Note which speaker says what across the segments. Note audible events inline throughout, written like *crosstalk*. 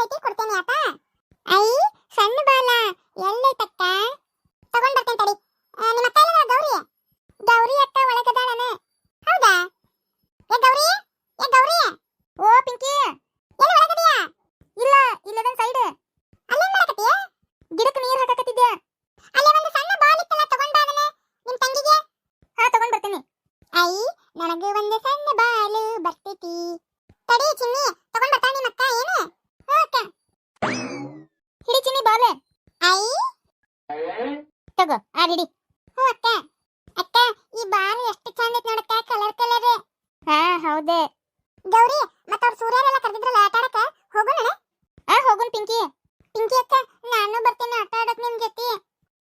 Speaker 1: Ball ಕೊಡ್ತೇನೆ ಆತ. ಅಯ್ಯ ಸಣ್ಣ ಬಾಲ. ಎಲ್ಲೈತಕ್ಕ ತಗೊಂಡ್ ಬರ್ತೇನೆ ತಡಿ. ನಿಮ್ಮ ಅಕ್ಕ ಇಲ್ಲ ಗೌರಿ. ಗೌರಿ ಅಕ್ಕ ಒಳಗದಾಳನ. ಹೌದಾ? ಏ, ಗೌರಿ? ಏ, ಗೌರಿ? ಓ, ಪಿಂಕಿ. ಎಲ್ಲಿ ಒಳಗದೆಯಾ? ಇಲ್ಲ ಇಲ್ಲದನ್ ಸೈಡ್. ಅಲ್ಲೇನ್ ಮಾಡಕತ್ತೀಯ? ಗಿಡಕ್ಕೆ ನೀರು ಹಾಕಕತ್ತಿದ್ದೆ ಅಲ್ಲೇ ಒಂದು ಸಣ್ಣ ಬಾಲ್ ಇತ್ತಲ್ಲ, ತಗೊಂಡ್ ಬಾ ನಿಮ್ ತಂಗಿಗೆ. ಹಾ, ತಗೊಂಡ್ ಬರ್ತೇನೆ. ಅಯ್ಯ ನನಗೆ ಒಂದು ಸಣ್ಣ ಬಾಲ್ ತಗೋ ಆಡಿಡಿ ಹ್ಞೂ ಅಕ್ಕ. ಅಕ್ಕ ಈ ಬಾರಿ ಎಷ್ಟು ಚಂದ ಐತೆ ನೋಡಕ್ಕ ಕಲರ್ ಕಲರ್ ಹಾ ಹೌದೇ. ಗೌರಿ ಮತ್ತ ಅವ್ರ ಸೂರ್ಯರೆಲ್ಲ ಕರೆದಿದ್ರಲ್ಲ ಆಟ ಆಡಕ ಹೋಗೋಣ ಆ ಹೋಗೋಣ ಪಿಂಕಿ. ಪಿಂಕಿ ಅಕ್ಕ ನಾನು ಬರ್ತೇನೆ ಆಟ ಆಡಕ್ ನಿಮ್ ಜೊತೆ.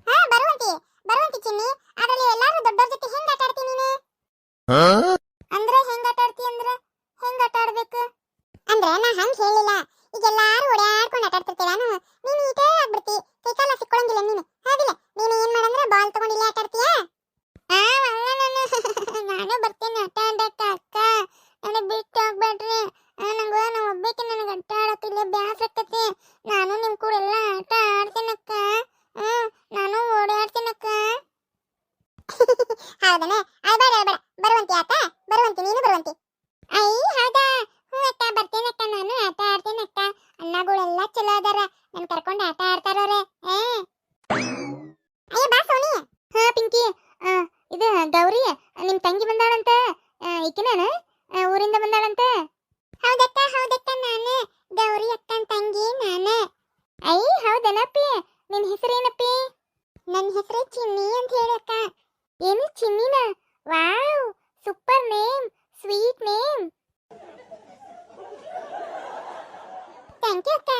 Speaker 1: ಹಾ ಬರುವಂತಿ ಬರುವಂತಿ ಚಿನ್ನಿ. ಅದರಲ್ಲಿ ಎಲ್ಲಾರು ದೊಡ್ಡವ್ರ ಜೊತೆ ಹೆಂಗ್ ಆಟ ಆಡ್ತೀನಿ ನೀನು? ಅಂದ್ರೆ ಹೆಂಗ್ ಆಟ ಆಡ್ತಿ ಅಂದ್ರೆ? ಹೆಂಗ್ ಆಟ ಆಡ್ಬೇಕು? ಅಂದ್ರೆ ನಾ ಹಂಗ್ ಹೇಳಿಲ್ಲ. ಈಗ ಎಲ್ಲಾರು ಓಡಾಡ್ಕೊಂಡು ಆಟ ಆಡ್ತಿರ್ತೀರ ನಾನು ನೀನು ಈಟೇ ಆಗ್ಬಿಡ್ತಿ. ಕೈಕಾಲ ಸಿಕ್ಕೊಳಂಗಿಲ್ಲ ನೀನು ಏನ್ ಮಾಡಂದ್ರೆ ಬಾಲ್ ತಗೊಂಡು ಇಲ್ಲೇ ಆಟ ಆಡ್ತೀಯಾ ಆ, ಅಲ್ಲ ನಾನು ನಾನು ಆಡಕ್ಕ ಅಕ್ಕ ನನಗೆ ಬಿಟ್ಟು ಹೋಗ್ಬೇಡ್ರಿ. ನಂಗೆ ನಾವು ಒಬ್ಬಕ್ಕೆ ನನಗೆ ನಾನು ನಿಮ್ ಕೂಡ ಎಲ್ಲ ಆಟ ಆಡ್ತೀನಕ್ಕ. ನಾನು ಓಡಾಡ್ತೀನಕ್ಕ. *laughs* ಹೌದನ? ಅಳ್ಬೇಡ ಅಳ್ಬೇಡ ಬರುವಂತಿ ಆತ? ಬರುವಂತಿ ನೀನು ಬರುವಂತಿ? ಐ ಹೌದಾ? ಹ್ಞೂ ಅಕ್ಕ ಬರ್ತೇನಕ್ಕ ನಾನು ಆಟ ಆಡ್ತೀನಕ್ಕ. ಅಣ್ಣಗಳೆಲ್ಲ ಚಲೋ ಅದಾರ. ಕರ್ಕೊಂಡು ಆಟ ಆಡ್ತಾರವ್ರೆ ಏ. ಅಯ್ಯ ಬಾ ಸೋನಿ. ಹಾ ಪಿಂಕಿ. ಆ, ಇದು ಗೌರಿ ನಿಮ್ಮ ತಂಗಿ ಬಂದಾಳಂತ? ಈಕಿನೇನ? ಊರಿಂದ ಬಂದಾಳಂತ? ಹೌದಕ್ಕ ಹೌದಕ್ಕ ನಾನು. ಗೌರಿ ಅಕ್ಕನ ತಂಗಿ ನಾನು. ಐ ಹೌದನಪ್ಪಿ ನಿನ್ನ ಹೆಸರೇನಪ್ಪಿ? ನನ್ನ ಹೆಸರು ಚಿನ್ನಿ ಅಂತ ಹೇಳಿ ಅಕ್ಕ. ಏನು ಚಿನ್ನಿನ? Wow super name sweet name. Thank you ಅಕ್ಕ.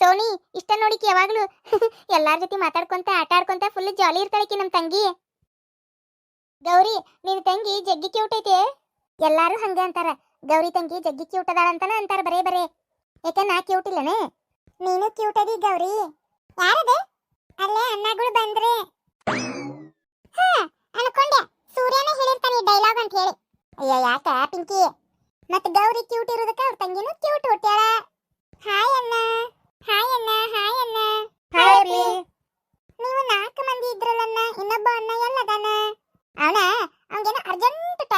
Speaker 1: ಸೋನಿ ಇಷ್ಟ ನೋಡಿಕ್ ಯಾವಾಗಲೂ. *laughs* ಎಲ್ಲಾರ ಜೊತೆ ಮಾತಾಡ್ಕೊಂತ ಆಟ ಆಡ್ಕೊಂತ ಫುಲ್ ಜಾಲಿ ಇರ್ತಾಳಕಿ ನಮ್ಮ ತಂಗಿ. ಗೌರಿ, ನಿನ್ ತಂಗಿ ಜಗ್ಗಿ ಕ್ಯೂಟ್ ಐತೆ. ಎಲ್ಲಾರು ಹಂಗೆ ಅಂತಾರ. ಗೌರಿ ತಂಗಿ ಜಗ್ಗಿ ಕ್ಯೂಟ್ ಅದಾಳ ಅಂತಾನ ಅಂತಾರ ಬರೇ ಬರೇ. ಯಾಕ ನಾ ಕ್ಯೂಟ್ ಇಲ್ಲನೆ? ನೀನು ಕ್ಯೂಟ್ ಅದಿ ಗೌರಿ. ಯಾರದೆ? ಅಲ್ಲೇ ಅಣ್ಣಗಳು ಬಂದ್ರೆ. ಹಾ, ಅನ್ಕೊಂಡೆ. ಸೂರ್ಯನೇ ಹೇಳಿರ್ತಾನೆ ಡೈಲಾಗ್ ಅಂತ ಹೇಳಿ. ಅಯ್ಯ, ಯಾಕ ಪಿಂಕಿ? ಮತ್ ಗೌರಿ ಕ್ಯೂಟ್ ಇರೋದಕ್ಕ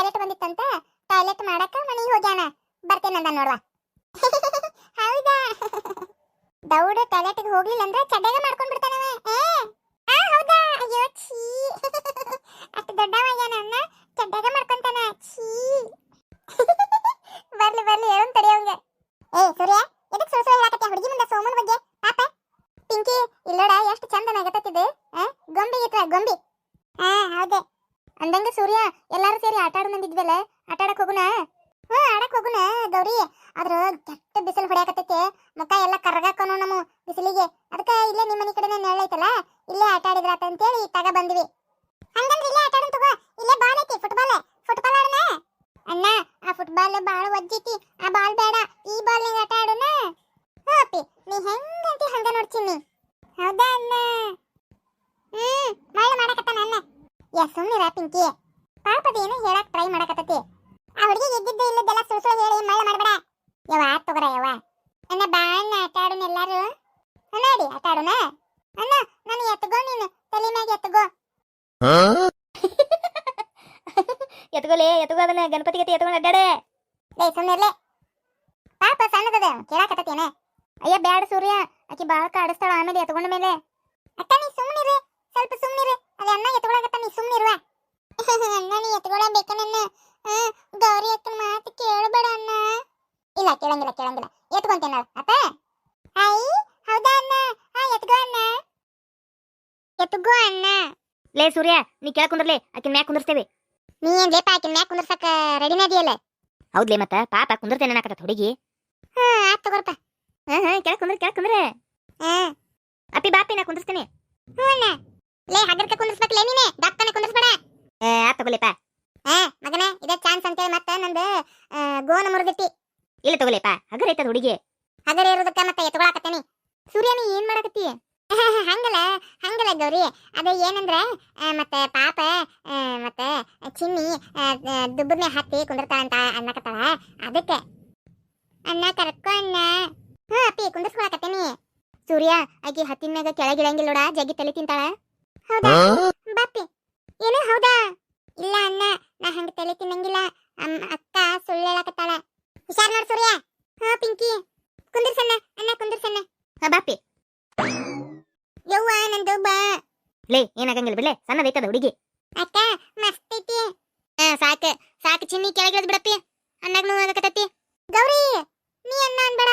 Speaker 1: ಟಾಯ್ಲೆಟ್ ಬಂದಿತ್ತಂತ, ಟಾಯ್ಲೆಟ್ ಮಾಡಕ ಮನೆಗೆ ಹೋಗ್ಯಾನ. ಬರ್ತೇನಂದ ನೋಡ್ವಾ. *laughs* ಹೌದಾ? *laughs* ದೌಡ ಟಾಯ್ಲೆಟ್ಗೆ ಹೋಗ್ಲಿಲ್ಲ ಅಂದ್ರೆ ಚಡ್ಡಾಗ ಮಾಡ್ಕೊಂಡ್ ಬಿಡ್ತಾನವ, ಏ? ಆ, ಹೌದಾ? ಅಯ್ಯೋ, ಛೀ. *laughs* ಅಷ್ಟು ದೊಡ್ಡವಾಗ್ಯಾನ ಚಡ್ಡಾಗ ಮಾಡ್ಕೊಂತಾನ, ಛೀ. ಬರ್ಲಿ ಬರ್ಲಿ, ಹೇಳೋನ್ ತಡಿ ಅವಂಗೆ. ಏ, ಸೂರ್ಯ, ಎದಕ್ ಸುಳ್ಳು ಸುಳ್ಳು ಹುಡುಗಿ ಮುಂದೆ ಸೋಮನ್ ಬಗ್ಗೆ? ಪಾಪ. ಪಿಂಕಿ, ಇಲ್ಲೋಡ, ಎಷ್ಟು ಆ? ಗೊಂಬಿ ಇತ್ತ ಗೊಂಬಿ? ಹಾ ಹೌದೇ. ಅಂದಂಗ ಸೂರ್ಯ, ಎಲ್ಲಾರು ಸೇರಿ ಆಟ ಆಡೋಣಂದಿದ್ವಲ್ಲ ಆಟ ಆಡಕ್ ಹೋಗುಣ ಹ್ಞೂ ಆಡಕ್ ಹೋಗುಣ ಗೌರಿ? ಆದ್ರ ಕೆಟ್ಟ ಬಿಸಿಲು ಹೊಡ್ಯಾಕತ್ತೈತೆ. ಮುಖ ಎಲ್ಲ ಕರ್ಗಾಕೋನು ನಮ್ಮ ಬಿಸಿಲಿಗೆ. ಅದಕ್ಕೆ ಇಲ್ಲೇ ನಿಮ್ಮ ಮನೆ ಕಡೆನೇ ನೆರಳೈತಲ್ಲ ಇಲ್ಲೇ ಆಟ ಆಡಿದ್ರಾತ ಅಂತೇಳಿ ತಗ ಬಂದ್ವಿ. ಹಂಗಂದ್ರೆ ಇಲ್ಲೇ ಆಟ ಆಡೋಣ ತಗೋ. ಇಲ್ಲೇ ಬಾಲ್ ಐತಿ ಫುಟ್ಬಾಲ್ ಫುಟ್ಬಾಲ್ ಆಡೋಣ? ಅಣ್ಣ, ಆ ಫುಟ್ಬಾಲ್ ಬಾಳ ಒಜ್ಜೈತಿ. ಆ ಬಾಲ್ ಬೇಡ. ಈ ಬಾಲ್ ನಿಂಗೆ ಆಟ ಆಡೋಣ? ಹ್ಞೂ ಅಪ್ಪಿ. ನೀ ಹೆಂಗಂತಿ ಹಂಗ ನೋಡ್ತೀನಿ. ಹೌದಾ ಅಣ್ಣ? ಹ್ಮ್ ಮಾಡಕತ್ತ ಯಾ ಸುಮ್ಮನಿರ ಪಿಂಕಿ ಪಾಪದೇನು ಹೇಳಕ್ ಟ್ರೈ ಮಾಡಕತ್ತತಿ. ಆ ಹುಡುಗಿಗೆ ಇದ್ದಿದ್ದು ಇಲ್ಲದೆಲ್ಲ ಸುಳ್ಳು ಸುಳ್ಳು ಹೇಳಿ ಮಳ್ಳ ಮಾಡಬೇಡ. ಯವ್ವ ಆತ್ ತಗೋರ ಯವ್ವ. ಅಣ್ಣ ಬಾ ಅಣ್ಣ ಆಟ ಆಡೋಣ ಎಲ್ಲಾರು ಅಡಿ ಆಟ ಆಡೋಣ ಅಣ್ಣ ನಾನು ಎತ್ಗೋ ನೀನು. ತಲೆ ಮ್ಯಾಗ ಎತ್ಗೋ
Speaker 2: *laughs* ಎತ್ಕೊಲೆ ಎತ್ಕೋ ಅದನ್ನ. ಗಣಪತಿ ಗತಿ ಎತ್ಕೊಂಡು ಅಡ್ಡಾಡೆ.
Speaker 1: ಲೇ ಸುಮ್ಮನಿರ್ಲೆ ಪಾಪ ಸಣ್ಣದದ ಕೇಳಾಕತ್ತೇನೆ ಅಯ್ಯ ಬ್ಯಾಡ ಸೂರ್ಯ. ಆಕಿ ಬಾಳ ಕಾಡಿಸ್ತಾಳ ಆಮೇಲೆ ಎತ್ಕೊಂಡ ಮೇಲೆ. ಅಕ್ಕ ನೀ ಸುಮ್ಮನಿರಿ ಸ್ವಲ್ಪ ಸುಮ್ಮನಿರು ಅದೇ ಅಣ್ಣ ಎತ್ಕೊಳಕತ್ತ ನೀ ಸುಮ್ಮನಿರುವ *laughs* ಅಣ್ಣ ನೀ ಎತ್ಕೊಳಬೇಕ ನನ್ನ? ಆ, ಗೌರಿ ಅಕ್ಕನ ಮಾತು ಕೇಳಬೇಡ ಅಣ್ಣ. ಇಲ್ಲ ಕೇಳಂಗಿಲ್ಲ ಕೇಳಂಗಿಲ್ಲ. ಎತ್ಕೊಂತೇನ ಅಪ್ಪ. ಐ ಹೌದಾ ಅಣ್ಣ? ಹಾ ಎತ್ಕೋ ಅಣ್ಣ. ಎತ್ಕೋ ಅಣ್ಣ.
Speaker 2: ಲೇ ಸೂರ್ಯ ನೀ ಕೇಳ ಕುಂದ್ರಲೆ ಆಕಿನ ಮ್ಯಾಕ್ ಕುಂದರ್ಸ್ತೇವೆ.
Speaker 1: ನೀ ಏನ್ ಲೇಪ ಆಕಿನ ಮ್ಯಾಕ್ ಕುಂದರ್ಸಕ ರೆಡಿನೇ ಇದೆಯಲ್ಲ
Speaker 2: ಹೌದ್ಲೇ ಮತ್ತ ಪಾಪ ಕುಂದ್ರತೇನೆ ಅನ್ನಕತ್ತ ಹುಡುಗಿ.
Speaker 1: ಹಾ ಆತ್ ತಗೋರಪ್ಪ.
Speaker 2: ಹಾ ಹಾ ಕೇಳ ಕುಂದ್ರ ಕೇಳ ಕುಂದ್ರ.
Speaker 1: ಹಾ.
Speaker 2: ಅಪ್ಪಿ ಬಾಪಿ ನಾ ಕುಂದ್ರಸ್ತೇನೆ.
Speaker 1: ಹ್ಞೂ ಅಣ್ಣ. ಲೇ ಹಗರ್ಕ ಲೇ ನೀನೆ. ಕುಂದ್ರಸ್ಬೇಡ.
Speaker 2: ಏ ಆ ತಗೊಲಿಪ್ಪ
Speaker 1: ಏ ಮಗನ ಇದೇ ಚಾನ್ಸ್ ಅಂತೇಳಿ ಮತ್ತೆ ನಂದು ಗೋನ ಮುರಿದಿಟ್ಟಿ.
Speaker 2: ಇಲ್ಲ ತಗೊಲಿಪ್ಪ ಹಗರ ಐತದ ಹುಡುಗಿ.
Speaker 1: ಹಗರ ಇರೋದಕ್ಕ ಮತ್ತೆ ಎತ್ಕೊಳಕತ್ತೇನಿ ಸೂರ್ಯ ನೀ ಏನ್ ಮಾಡಕತ್ತಿ? *laughs* ಹಂಗಲ್ಲ ಹಂಗಲ್ಲ ಗೌರಿ. ಅದು ಏನಂದ್ರೆ ಮತ್ತೆ ಪಾಪ ಮತ್ತೆ ಚಿನ್ನಿ ದುಬ್ಬದ ಹತ್ತಿ ಕುಂದಿರ್ತಾಳ ಅಂತ ಅನ್ನಕತ್ತಾಳ. ಅದಕ್ಕೆ ಅನ್ನ ಕರ್ಕೊ ಅಣ್ಣ. ಹಾ ಅಪ್ಪಿ ಕುಂದಿರ್ಸ್ಕೊಳಕತ್ತೇನಿ ಸೂರ್ಯ ಆಕಿ ಹತ್ತಿನ ಮ್ಯಾಗ ಕೆಳಗಿಳಂಗಿಲ್ಲ ನೋಡ ಜಗ್ಗಿ ತಲೆ ತಿಂತಾಳ. ಹೌದಾ? ಬಾಪಿ ಏನು? ಹೌದಾ? ಇಲ್ಲ ಅಣ್ಣ ನಾ ಹಂಗ ತಲೆ ತಿನ್ನಂಗಿಲ್ಲ. ಅಮ್ಮ ಅಕ್ಕ ಸುಳ್ಳು ಹೇಳಕತ್ತಾಳ. ಹುಷಾರ್ ನೋಡ್ ಸೂರ್ಯ. ಹಾ ಪಿಂಕಿ. ಕುಂದಿರ್ಸಣ್ಣ ಅಣ್ಣ ಕುಂದಿರ್ಸಣ್ಣ
Speaker 2: ಹಾ ಬಾಪಿ
Speaker 1: ಯವ್ವ ನಂದು ಬಾ.
Speaker 2: ಲೇ ಏನಾಗಂಗಿಲ್ಲ ಬಿಡ್ಲೆ. ಸಣ್ಣದೈತದ ಹುಡುಗಿ.
Speaker 1: ಅಕ್ಕ ಮಸ್ತ್ ಐತಿ. ಹಾ ಸಾಕ. ಸಾಕು ಚಿನ್ನಿ ಕೆಳಗಿಳಿದ್ ಬಿಡಪ್ಪಿ. ಅನ್ನಾಗ ನೋವು ಆಗಕತ್ತೈತಿ ಗೌರಿ ನೀ ಅಣ್ಣ ಅನ್ಬೇಡ.